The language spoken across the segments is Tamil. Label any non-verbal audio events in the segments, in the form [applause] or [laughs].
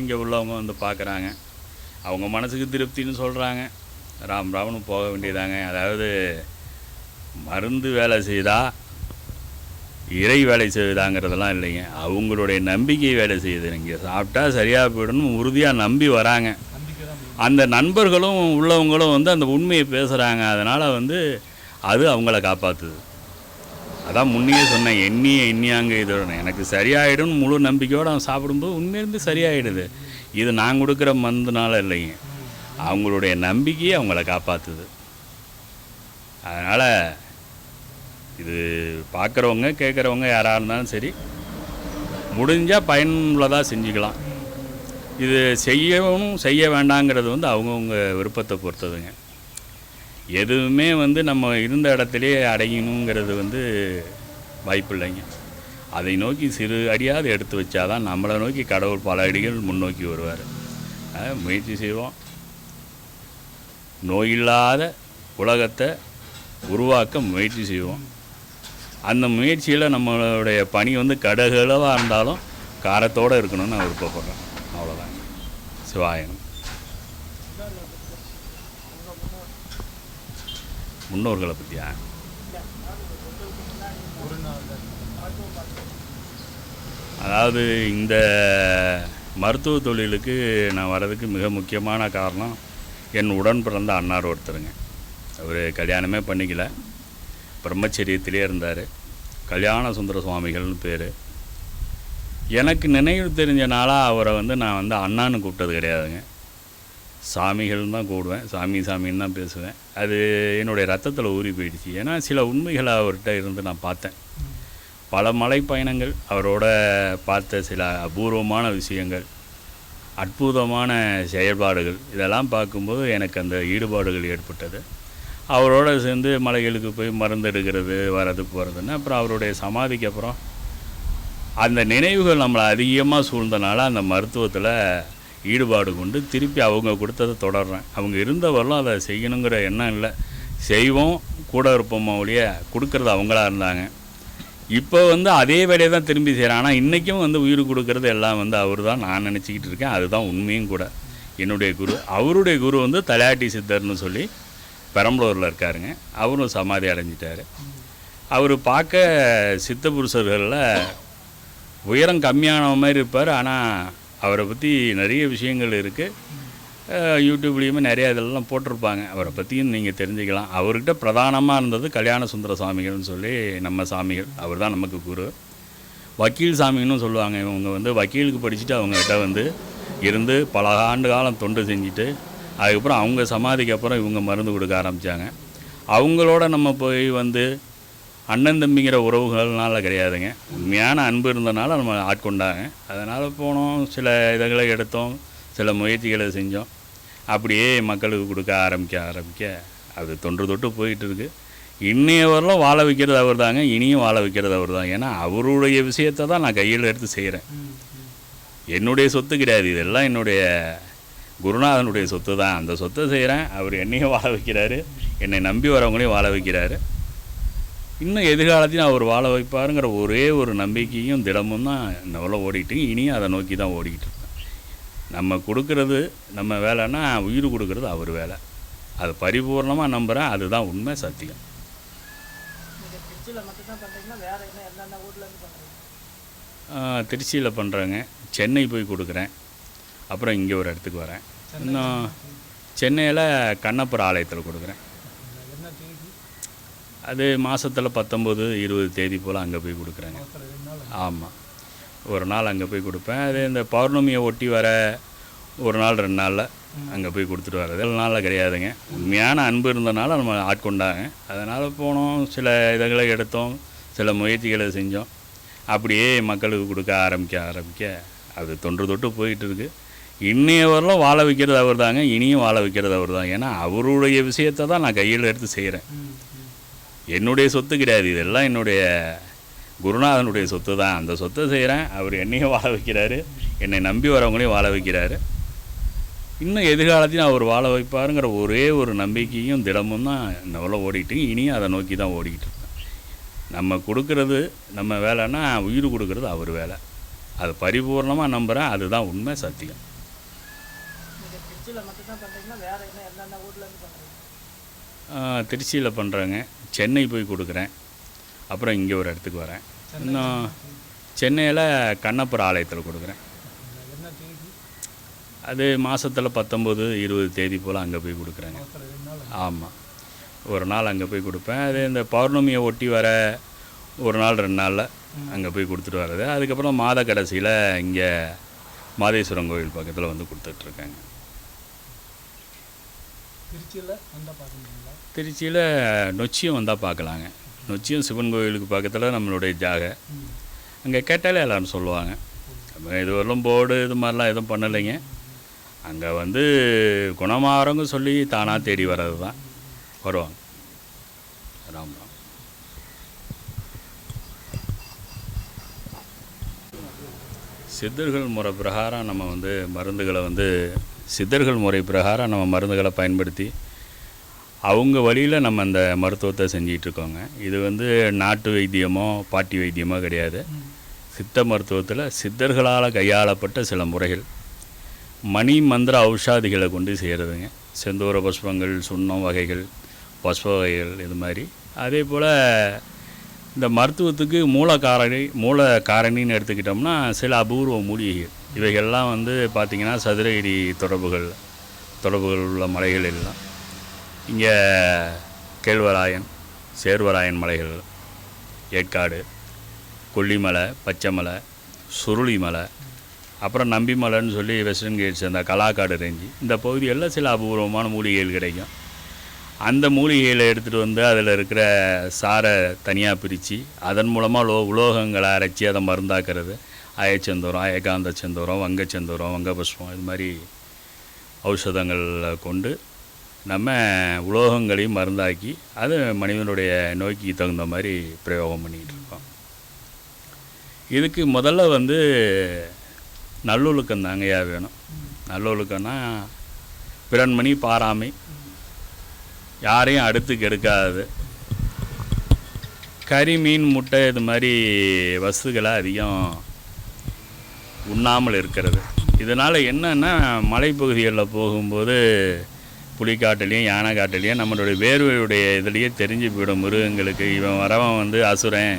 இங்கே உள்ளவங்க வந்து பார்க்குறாங்க. அவங்க மனசுக்கு திருப்தின்னு சொல்கிறாங்க ராம் ராம்னு போக வேண்டியதாங்க. அதாவது மருந்து வேலை செய்தா இறை வேலை செய்யுதாங்கிறதெல்லாம் இல்லைங்க. அவங்களுடைய நம்பிக்கை வேலை செய்யுது. இங்கே சாப்பிட்டா சரியாக போயிடணும் உறுதியாக நம்பி வராங்க. அந்த நண்பர்களும் உள்ளவங்களும் வந்து அந்த உண்மையை பேசுகிறாங்க அதனால் வந்து அது அவங்கள காப்பாற்றுது அதான் முன்னையே சொன்னேன் எண்ணியே எண்ணியாங்க இது எனக்கு சரியாயிடும் முழு நம்பிக்கையோடு அவன் சாப்பிடும்போது உண்மையிலேருந்து சரியாயிடுது. இது நான் கொடுக்குற மருந்துனால இல்லைங்க. அவங்களுடைய நம்பிக்கையே அவங்கள காப்பாற்றுது அதனால் இது பார்க்குறவங்க கேட்குறவங்க யாராக இருந்தாலும் சரி முடிஞ்சால் பயனுள்ளதாக செஞ்சுக்கலாம். இது செய்யவும் செய்ய வேண்டாங்கிறது வந்து அவங்கவுங்க விருப்பத்தை பொறுத்ததுங்க. எதுவுமே வந்து நம்ம இருந்த இடத்துலே அடையணுங்கிறது வந்து வாய்ப்பு இல்லைங்க அதை நோக்கி சிறு அடியாவது எடுத்து வச்சாதான் நம்மளை நோக்கி கடவுள் பல அடிகள் முன்னோக்கி வருவார். முயற்சி செய்வோம். நோயில்லாத உலகத்தை உருவாக்க முயற்சி செய்வோம். அந்த முயற்சியில் நம்மளுடைய பணி வந்து கடகளவாக இருந்தாலும் காரத்தோடு இருக்கணும்னு நான் விருப்பப்படுறேன். அவ்வளோதான் சிவாயனம். முன்னோர்களை பற்றியா ஒரு நாள் அதாவது இந்த மருத்துவ தொழிலுக்கு நான் வர்றதுக்கு மிக முக்கியமான காரணம் என் உடன் பிறந்த அன்னார் ஒருத்தருங்க. அவர் கல்யாணமே பண்ணிக்கல. பிரம்மச்சரியத்திலே இருந்தார். கல்யாண சுந்தர சுவாமிகள்னு பேர். எனக்கு நினைவு தெரிஞ்ச நாளாக அவரை வந்து நான் வந்து அண்ணான்னு கூப்பிட்டது கிடையாதுங்க. சாமிகள்னு தான் கூடுவேன். சாமி சாமின்னு தான் பேசுவேன். அது என்னுடைய ரத்தத்தில் ஊறி போயிடுச்சு. ஏன்னா சில உண்மைகளை அவர்கிட்ட இருந்து நான் பார்த்தேன். பல மலை பயணங்கள் அவரோட பார்த்த சில அபூர்வமான விஷயங்கள் அற்புதமான செயல்பாடுகள் இதெல்லாம் பார்க்கும்போது எனக்கு அந்த ஈடுபாடுகள் ஏற்பட்டது. அவரோட சேர்ந்து மலைகளுக்கு போய் மருந்து எடுக்கிறது வரது போகிறதுன்னு அப்புறம் அவருடைய சமாதிக்கு அப்புறம் அந்த நினைவுகள் நம்மளை அதிகமாக சூழ்ந்தனால அந்த மருத்துவத்தில் ஈடுபாடு கொண்டு திருப்பி அவங்க கொடுத்ததை தொடர்றேன். அவங்க இருந்தவரெல்லாம் அதை செய்யணுங்கிற எண்ணம் இல்லை. செய்வோம் கூட இருப்போமா ஒழிய கொடுக்கறது அவங்களா இருந்தாங்க. இப்போ வந்து அதே வேலையை தான் திரும்பி செய்கிறேன் ஆனால் இன்றைக்கும் வந்து உயிர் கொடுக்கறது எல்லாம் வந்து அவர் தான் நான் நினச்சிக்கிட்டு இருக்கேன். அதுதான் உண்மையும் கூட. என்னுடைய குரு அவருடைய குரு வந்து தலையாட்டி சித்தர்னு சொல்லி பெரம்பலூரில் இருக்காருங்க. அவரும் சமாதி அடைஞ்சிட்டாரு. அவர் பார்க்க சித்த புருஷர்களில் உயரம் கம்மியான மாதிரி இருப்பார். ஆனால் அவரை பற்றி நிறைய விஷயங்கள் இருக்குது யூடியூப்லேயுமே நிறைய இதெல்லாம் போட்டிருப்பாங்க. அவரை பற்றியும் நீங்கள் தெரிஞ்சுக்கலாம். அவர்கிட்ட பிரதானமாக இருந்தது கல்யாண சுந்தர சாமிகள்னு சொல்லி நம்ம சாமிகள். அவர் தான் நமக்கு குரு. வக்கீல் சாமின்னு சொல்லுவாங்க. இவங்க வந்து வக்கீலுக்கு படிச்சுட்டு அவங்ககிட்ட வந்து இருந்து பல ஆண்டு காலம் தொண்டு செஞ்சுட்டு அதுக்கப்புறம் அவங்க சமாதிக்கு அப்புறம் இவங்க மருந்து கொடுக்க ஆரம்பித்தாங்க அவங்களோட நம்ம போய் வந்து அண்ணன் தம்பிங்கிற உறவுகள்னால கிடையாதுங்க. உண்மையான அன்பு இருந்தனால நம்ம ஆட்கொண்டாங்க. அதனால் போனோம் சில இதுகளை எடுத்தோம் சில முயற்சிகளை செஞ்சோம். அப்படியே மக்களுக்கு கொடுக்க ஆரம்பிக்க ஆரம்பிக்க அது தொன்று தொட்டு போயிட்டு இருக்கு இன்னைய வரலும் வாழ வைக்கிறது அவர் தாங்க இனியும் வாழ வைக்கிறது அவர் தான் ஏன்னா அவருடைய விஷயத்தை தான் நான் கையில் எடுத்து செய்கிறேன். என்னுடைய சொத்து கிடையாது. இதெல்லாம் என்னுடைய குருநாதனுடைய சொத்து தான் அந்த சொத்தை செய்கிறேன். அவர் என்னையும் வாழ வைக்கிறாரு. என்னை நம்பி வரவங்களையும் வாழ வைக்கிறாரு. இன்னும் எதிர்காலத்தையும் அவர் வாழ வைப்பாருங்கிற ஒரே ஒரு நம்பிக்கையும் திடமும் தான் உள்ள ஓடிட்டு இனியும் அதை நோக்கி தான் ஓடிக்கிட்டு இருக்கேன் நம்ம கொடுக்கறது நம்ம வேலைன்னா உயிர் கொடுக்கறது அவர் வேலை. அது பரிபூர்ணமாக நம்புகிறேன் அதுதான் உண்மை சத்தியம். திருச்சியில் பண்ணுறீங்க சென்னை போய் கொடுக்குறேன். அப்புறம் இங்கே ஒரு இடத்துக்கு வரேன். இன்னும் சென்னையில் கண்ணப்பர் ஆலயத்தில் கொடுக்குறேன். அது மாதத்தில் பத்தொம்போது இருபது தேதி போல் அங்கே போய் கொடுக்குறேங்க. ஆமாம் ஒரு நாள் அங்கே போய் கொடுப்பேன். அது இந்த பௌர்ணமியை ஒட்டி வர ஒரு நாள் ரெண்டு நாளில் அங்கே போய் கொடுத்துட்டு வர்றது. ஏழு நாளில் கிடையாதுங்க. உண்மையான அன்பு இருந்தனால நம்ம ஆட்கொண்டாங்க. அதனால் போனோம். சில இதுகளை எடுத்தோம். சில முயற்சிகளை செஞ்சோம். அப்படியே மக்களுக்கு கொடுக்க ஆரம்பிக்க ஆரம்பிக்க அது தொன்று தொட்டு போயிட்டு இருக்கு இன்னைய வரலும் வாழ வைக்கிறது அவர் தாங்க இனியும் வாழ வைக்கிறது அவர் தான் ஏன்னா அவருடைய விஷயத்தை தான் நான் கையில் எடுத்து செய்கிறேன் என்னுடைய சொத்து கிடையாது. இதெல்லாம் என்னுடைய குருநாதனுடைய சொத்து தான். அந்த சொத்தை செய்கிறேன் அவர் என்னையும் வாழ வைக்கிறாரு. என்னை நம்பி வரவங்களையும் வாழ வைக்கிறாரு. இன்னும் எதிர்காலத்தையும் அவர் வாழ வைப்பாருங்கிற ஒரே ஒரு நம்பிக்கையும் திடமும் தான் உள்ள ஓடிட்டு இனியும் அதை நோக்கி தான் ஓடிக்கிட்டு இருக்கேன் நம்ம கொடுக்கறது நம்ம வேலைன்னா உயிர் கொடுக்கறது அவர் வேலை. அது பரிபூர்ணமாக நம்புகிறேன் அதுதான் உண்மை சத்தியம். திருச்சியில் பண்ணுறேங்க சென்னை போய் கொடுக்குறேன். அப்புறம் இங்கே ஒரு இடத்துக்கு வரேன். இன்னும் சென்னையில் கண்ணப்பர் ஆலயத்தில் கொடுக்குறேன். அது மாதத்தில் பத்தொம்போது இருபது தேதி போல் அங்கே போய் கொடுக்குறேங்க. ஆமாம் ஒரு நாள் அங்கே போய் கொடுப்பேன். அது இந்த பௌர்ணமியை ஒட்டி வர ஒரு நாள் ரெண்டு நாளில் அங்கே போய் கொடுத்துட்டு வர்றது. அதுக்கப்புறம் மாத கடைசியில் இங்கே மாதேஸ்வரன் கோவில் பக்கத்தில் வந்து கொடுத்துட்ருக்காங்க திருச்சியில் வந்தால் திருச்சியில் நொச்சியும் வந்தால் பார்க்கலாங்க. நொச்சியும் சிவன் கோவிலுக்கு பக்கத்தில் நம்மளுடைய ஜாகை. அங்கே கேட்டாலே எல்லாரும் சொல்லுவாங்க. இதுவரையிலும் போர்டு இது மாதிரிலாம் எதுவும் பண்ணலைங்க. அங்கே வந்து குணமாகறவங்க சொல்லி தானாக தேடி வர்றது தான் வருவாங்க. ராம் ராம். சித்தர்கள் முறை பிரகாரம் நம்ம வந்து மருந்துகளை வந்து சித்தர்கள் முறை பிரகாரம் நம்ம மருந்துகளை பயன்படுத்தி அவங்க வழியில் நம்ம அந்த மருத்துவத்தை செஞ்சிகிட்ருக்கோங்க. இது வந்து நாட்டு வைத்தியமோ பாட்டி வைத்தியமோ கிடையாது. சித்த மருத்துவத்தில் சித்தர்களால் கையாளப்பட்ட சில முறைகள். மணி மந்திர ஔஷாதிகளை கொண்டு செய்கிறதுங்க செந்தூர புஷ்பங்கள் சுண்ணம் வகைகள் புஷ்ப வகைகள் இது மாதிரி. அதே போல் இந்த மருத்துவத்துக்கு மூல காரணி மூல காரணின்னு எடுத்துக்கிட்டோம்னா சில அபூர்வ மூலிகைகள். இவைகள்லாம் வந்து பார்த்திங்கன்னா சதுரகிரி தொடர்புகள் தொடர்புகள் உள்ள மலைகள் எல்லாம். இங்கே கேழ்வராயன் சேர்வராயன் மலைகள் ஏற்காடு கொல்லிமலை பச்சைமலை சுருளிமலை அப்புறம் நம்பிமலைன்னு சொல்லி வெஸ்டர்ன் கேட்ஸ் அந்த கலாக்காடு ரேஞ்சு இந்த பகுதிகளில் சில அபூர்வமான மூலிகைகள் கிடைக்கும். அந்த மூலிகைகளை எடுத்துகிட்டு வந்து அதில் இருக்கிற சாரை தனியாக பிரித்து அதன் மூலமாக லோ உலோகங்களை அரைச்சி அதை மருந்தாக்குறது. அயச்சந்தூரம் ஏகாந்த செந்தூரம் வங்கச்சந்தூரம் வங்கபுஷ்பம் இது மாதிரி ஔஷதங்களை கொண்டு நம்ம உலோகங்களையும் மருந்தாக்கி அது மனிதனுடைய நோய்க்கு தகுந்த மாதிரி பிரயோகம் பண்ணிகிட்டு இருக்கோம். இதுக்கு முதல்ல வந்து நல்லொழுக்கம் தாங்கயா வேணும். நல்லொழுக்கம்னா பிறன்மணி பாராமை யாரையும் அடுத்து கெடுக்காது கறி மீன் முட்டை இது மாதிரி வஸ்துக்களை அதிகம் உண்ணாமல் இருக்கிறது. இதனால் என்னென்னா மலைப்பகுதிகளில் போகும்போது புலிக்காட்டுலேயும் யானை காட்டுலேயும் நம்மளுடைய வேர்வையுடைய இதுலேயே தெரிஞ்சு போயிடும் மிருகங்களுக்கு. இவன் வரவன் வந்து அசுரன்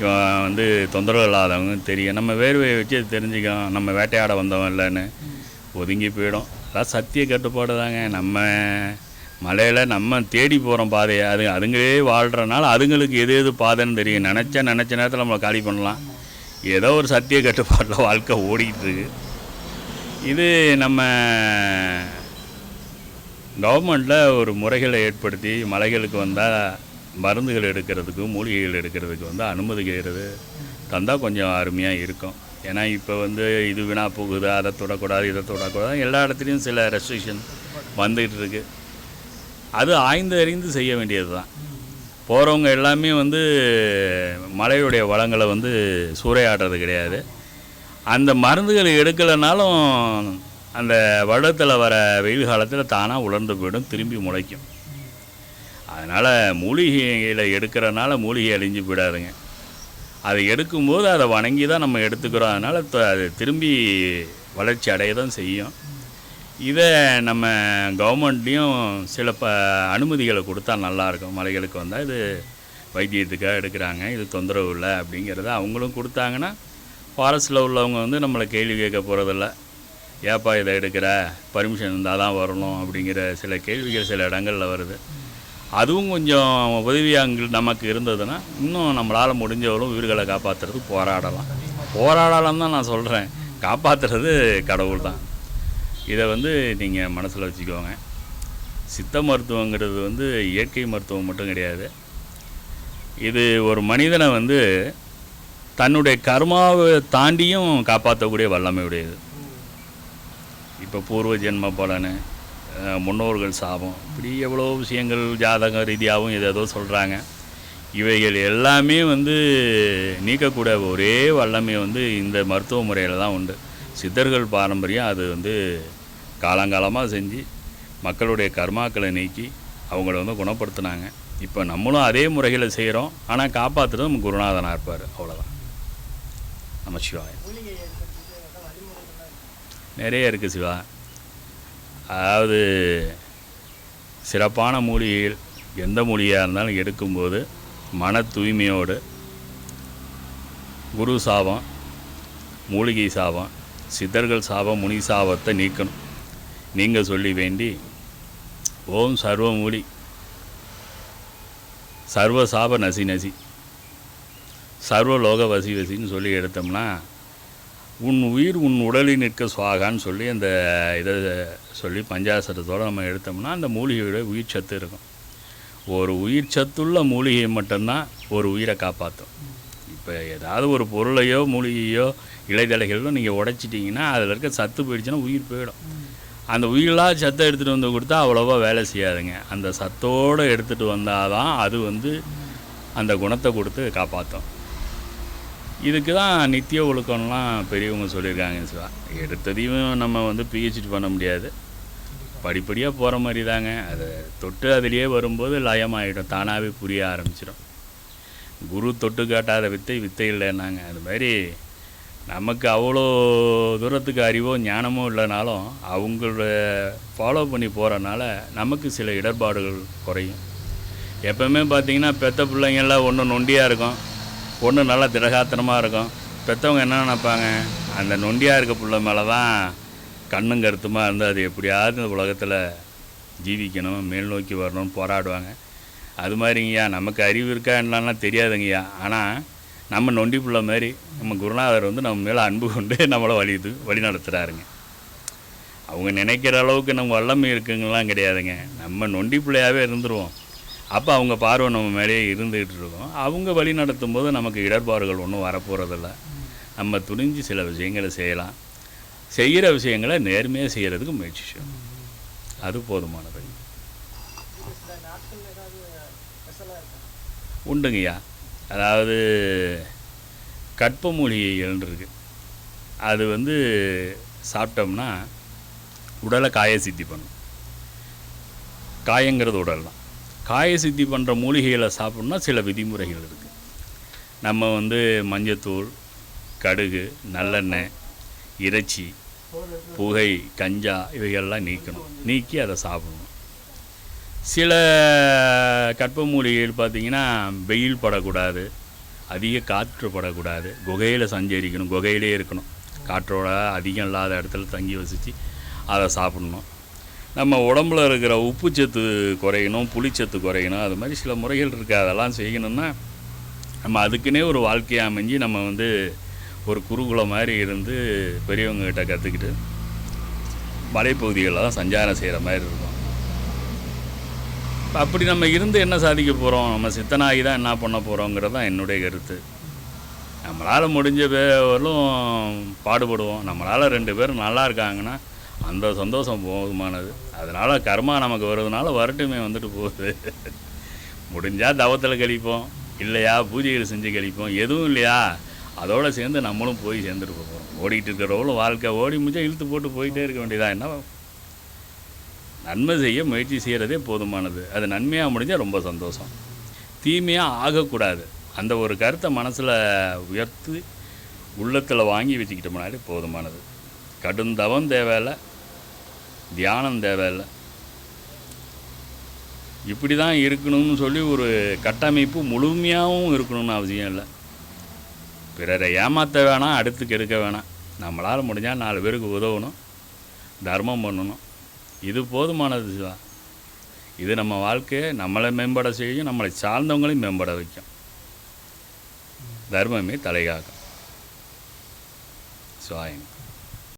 இவன் வந்து தொந்தரவு இல்லாதவங்க தெரியும். நம்ம வேர்வையை வச்சு தெரிஞ்சுக்கோம் நம்ம வேட்டையாட வந்தவன் இல்லைன்னு ஒதுங்கி போயிடும். அதான் சத்திய கட்டுப்பாடு தாங்க. நம்ம மலையில் நம்ம தேடி போகிறோம் பாதையை. அது அதுங்களே வாழ்கிறனால அதுங்களுக்கு எது எது பாதைன்னு தெரியும். நினச்சா நினச்ச நேரத்தில் நம்மளை காலி பண்ணலாம். ஏதோ ஒரு சத்திய கட்டுப்பாட்டில் வாழ்க்கை ஓடிக்கிட்டு இது நம்ம கவர்மெண்ட்டில் ஒரு முறைகளை ஏற்படுத்தி மலைகளுக்கு வந்தால் மருந்துகள் எடுக்கிறதுக்கு மூலிகைகள் எடுக்கிறதுக்கு வந்து அனுமதிக்கிறது தந்தால் கொஞ்சம் அருமையாக இருக்கும். ஏன்னா இப்போ வந்து இது வினா போகுது அதை தொடக்கூடாது இதை தொடக்கூடாது எல்லா இடத்துலையும் சில ரெஸ்ட்ரிக்ஷன் வந்துகிட்டு இருக்குது அது ஆய்ந்து அறிந்து செய்ய வேண்டியது தான் போகிறவங்க எல்லாமே வந்து மலையுடைய வளங்களை வந்து சூறையாடுறது கிடையாது. அந்த மருந்துகள் எடுக்கலைனாலும் அந்த வருடத்தில் வர வெயில் காலத்தில் தானாக உலர்ந்து போயிடும் திரும்பி முளைக்கும். அதனால் மூலிகைகளை எடுக்கிறனால மூலிகை அழிஞ்சு போயிடாதுங்க. அதை எடுக்கும்போது அதை வணங்கி தான் நம்ம எடுத்துக்கிறோம். அதனால் அது திரும்பி வளர்ச்சி அடைய தான் செய்யும். இதை நம்ம கவர்மெண்ட்லேயும் சில ப அனுமதிகளை கொடுத்தா நல்லாயிருக்கும். மலைகளுக்கு வந்தால் இது வைத்தியத்துக்காக எடுக்கிறாங்க. இது தொந்தரவு இல்லை அப்படிங்கிறத அவங்களும் கொடுத்தாங்கன்னா ஃபாரஸ்ட்டில் உள்ளவங்க வந்து நம்மளை கேள்வி கேட்க போகிறதில்ல ஏப்பா இதை எடுக்கிற? பர்மிஷன் இருந்தால் தான் வரணும். அப்படிங்கிற சில கேள்விகள் சில இடங்களில் வருது. அதுவும் கொஞ்சம் உதவியாக நமக்கு இருந்ததுன்னா இன்னும் நம்மளால் முடிஞ்சவரும் உயிர்களை காப்பாற்றுறது போராடலாம். போராடலாம் தான் நான் சொல்கிறேன் காப்பாற்றுறது கடவுள் தான். இதை வந்து நீங்கள் மனசில் வச்சுக்கோங்க. சித்த மருத்துவங்கிறது வந்து இயற்கை மருத்துவம் மட்டும் கிடையாது. இது ஒரு மனிதனை வந்து தன்னுடைய கர்மாவை தாண்டியும் காப்பாற்றக்கூடிய வல்லமை உடையது. இப்போ பூர்வ ஜென்ம பலனு முன்னோர்கள் சாபம் இப்படி எவ்வளோ விஷயங்கள் ஜாதக ரீதியாகவும் ஏதோ சொல்கிறாங்க இவைகள் எல்லாமே வந்து நீக்கக்கூடிய ஒரே வல்லமை வந்து இந்த மருத்துவ முறையில் தான் உண்டு. சித்தர்கள் பாரம்பரியம் அது வந்து காலங்காலமாக செஞ்சு மக்களுடைய கர்மாக்களை நீக்கி அவங்கள வந்து குணப்படுத்துனாங்க. இப்போ நம்மளும் அதே முறையில் செய்கிறோம் ஆனால் காப்பாற்றுறது நம்ம குருநாதனாக இருப்பார். அவ்வளோதான் நம்ம சிவாய நிறைய இருக்குது சிவா. அதாவது சிறப்பான மூலிகைகள் எந்த மூலிகையாக இருந்தாலும் எடுக்கும்போது மன தூய்மையோடு குரு சாபம் மூலிகை சாபம் சித்தர்கள் சாபம் முனி சாபத்தை நீக்கணும். நீங்கள் சொல்லி வேண்டி ஓம் சர்வ மூலி சர்வ சாப நசி நசி. சர்வ லோக வசி வசின்னு சொல்லி எடுத்தோம்னா உன் உயிர் உன் உடலில் நிற்க சுவாகான்னு சொல்லி அந்த இதை சொல்லி பஞ்சாசரத்தோடு நம்ம எடுத்தோம்னா அந்த மூலிகையோட உயிர் சத்து இருக்கும். ஒரு உயிர் சத்துள்ள மூலிகை மட்டும்தான் ஒரு உயிரை காப்பாற்றும். இப்போ ஏதாவது ஒரு பொருளையோ மூலிகையோ இலைதலைகளோ நீங்கள் உடைச்சிட்டிங்கன்னா அதில் இருக்க சத்து போயிடுச்சுன்னா உயிர் போயிடும். அந்த உயிரில்லாத சத்தை எடுத்துகிட்டு வந்து கொடுத்தா அவ்வளோவா வேலை செய்யாதுங்க. அந்த சத்தோடு எடுத்துகிட்டு வந்தால் தான் அது வந்து அந்த குணத்தை கொடுத்து காப்பாற்றும் இதுக்கு தான் நித்திய ஒழுக்கம்லாம் பெரியவங்க சொல்லியிருக்காங்க சிவா. எடுத்ததையும் நம்ம வந்து பிஹெச்டி பண்ண முடியாது. படிப்படியாக போகிற மாதிரி தாங்க அது தொட்டு அதிலேயே வரும்போது லயமாகிடும் தானாகவே புரிய ஆரம்பிச்சிடும். குரு தொட்டு காட்டாத வித்தை வித்தை இல்லைன்னாங்க. அது மாதிரி நமக்கு அவ்வளோ தூரத்துக்கு அறிவோ ஞானமோ இல்லைனாலும் அவங்கள ஃபாலோ பண்ணி போகிறனால நமக்கு சில இடர்பாடுகள் குறையும். எப்பவுமே பார்த்திங்கன்னா பெத்த பிள்ளைங்கள்லாம் ஒன்று நொண்டியாக இருக்கும் ஒன்று நல்லா திடகாத்திரமாக இருக்கும். பெற்றவங்க என்ன நினைப்பாங்க? அந்த நொண்டியாக இருக்க பிள்ளை மேலே தான் கண்ணும் கருத்துமாக இருந்து அது எப்படியாவது இந்த உலகத்தில் ஜீவிக்கணும் மேல் நோக்கி வரணும்னு போராடுவாங்க. அது மாதிரிங்கய்யா நமக்கு அறிவு இருக்கா என்னன்னா தெரியாதுங்கய்யா. ஆனால் நம்ம நொண்டி பிள்ளை மாதிரி நம்ம குருநாதர் வந்து நம்ம மேலே அன்பு கொண்டு [laughs] நம்மளை வழி இது வழி நடத்துகிறாருங்க அவங்க நினைக்கிற அளவுக்கு நம்ம வல்லமை இருக்குங்கலாம் கிடையாதுங்க. நம்ம நொண்டி பிள்ளையாகவே இருந்துருவோம். அப்போ அவங்க பார்வை நம்ம மேலேயே இருந்துகிட்டு இருக்கோம். அவங்க வழி நடத்தும் போது நமக்கு இடர்பாடுகள் ஒன்றும் வரப்போகிறதில்ல நம்ம துணிஞ்சு சில விஷயங்களை செய்யலாம். செய்கிற விஷயங்களை நேர்மையாக செய்கிறதுக்கு முயற்சி செய்யணும். அது போதுமானது. உண்டுங்கய்யா. அதாவது கற்ப மூலிகைகள் இருக்கு அது வந்து சாப்பிட்டோம்னா உடலை காய சித்தி பண்ணும். காயங்கிறது உடல் தான். காய சித்தி பண்ணுற மூலிகைகளை சாப்பிட்ணுன்னா சில விதிமுறைகள் இருக்குது நம்ம வந்து மஞ்சத்தூள் கடுகு நல்லெண்ணெய் இறைச்சி புகை கஞ்சா இவைகள்லாம் நீக்கணும். நீக்கி அதை சாப்பிடணும். சில கற்ப மூலிகைகள் பார்த்தீங்கன்னா வெயில் படக்கூடாது அதிக காற்று படக்கூடாது குகையில் சஞ்சரிக்கணும் குகையிலே இருக்கணும். காற்றோட அதிகம் இல்லாத இடத்துல தங்கி வசித்து அதை சாப்பிடணும். நம்ம உடம்புல இருக்கிற உப்புச்சத்து குறையணும் புளிச்சத்து குறையணும் அது மாதிரி சில முறைகள் இருக்குது அதெல்லாம் செய்யணும்னா நம்ம அதுக்குன்னே ஒரு வாழ்க்கையை அமைஞ்சு நம்ம வந்து ஒரு குருகுலம் மாதிரி இருந்து பெரியவங்ககிட்ட கற்றுக்கிட்டு மலைப்பகுதிகளில் தான் சஞ்சாரம் செய்கிற மாதிரி இருக்கும். அப்படி நம்ம இருந்து என்ன சாதிக்க போகிறோம் நம்ம சித்தனாகி தான் என்ன பண்ண போகிறோங்கிறது தான் என்னுடைய கருத்து. நம்மளால் முடிஞ்ச பேரும் பாடுபடுவோம். நம்மளால் ரெண்டு பேரும் நல்லா இருக்காங்கன்னா அந்த சந்தோஷம் போதுமானது. அதனால் கர்மா நமக்கு வருதுனால வரட்டுமே வந்துட்டு போகுது. முடிஞ்சால் தவத்தில் கழிப்போம். இல்லையா பூஜைகள் செஞ்சு கழிப்போம். எதுவும் இல்லையா? அதோடு சேர்ந்து நம்மளும் போய் சேர்ந்துட்டு போகிறோம் ஓடிக்கிட்டு இருக்கிறவங்களும் வாழ்க்கை ஓடி முடிஞ்சால் இழுத்து போட்டு போயிட்டே இருக்க வேண்டியதான் என்ன நன்மை செய்ய முயற்சி செய்கிறதே போதுமானது. அது நன்மையாக முடிஞ்சால் ரொம்ப சந்தோஷம். தீமையாக ஆகக்கூடாது. அந்த ஒரு கருத்தை மனசில் உயர்த்து உள்ளத்தில் வாங்கி வச்சுக்கிட்டோம்னாலே போதுமானது. கடும் தவம் தேவையில்லை. தியானம் தேவையில்லை. இப்படி தான் இருக்கணும்னு சொல்லி ஒரு கட்டமைப்பு முழுமையாகவும் இருக்கணும்னு அவசியம் இல்லை. பிறரை ஏமாற்ற வேணாம் அடுத்து கெடுக்க வேணாம். நம்மளால் முடிஞ்சால் நாலு பேருக்கு உதவணும். தர்மம் பண்ணணும். இது போதுமானது தான் இது நம்ம வாழ்க்கையை நம்மளை மேம்பட செய்யும் நம்மளை சார்ந்தவங்களையும் மேம்பட வைக்கும். தர்மமே தலைகாக்கும். சுவாயின்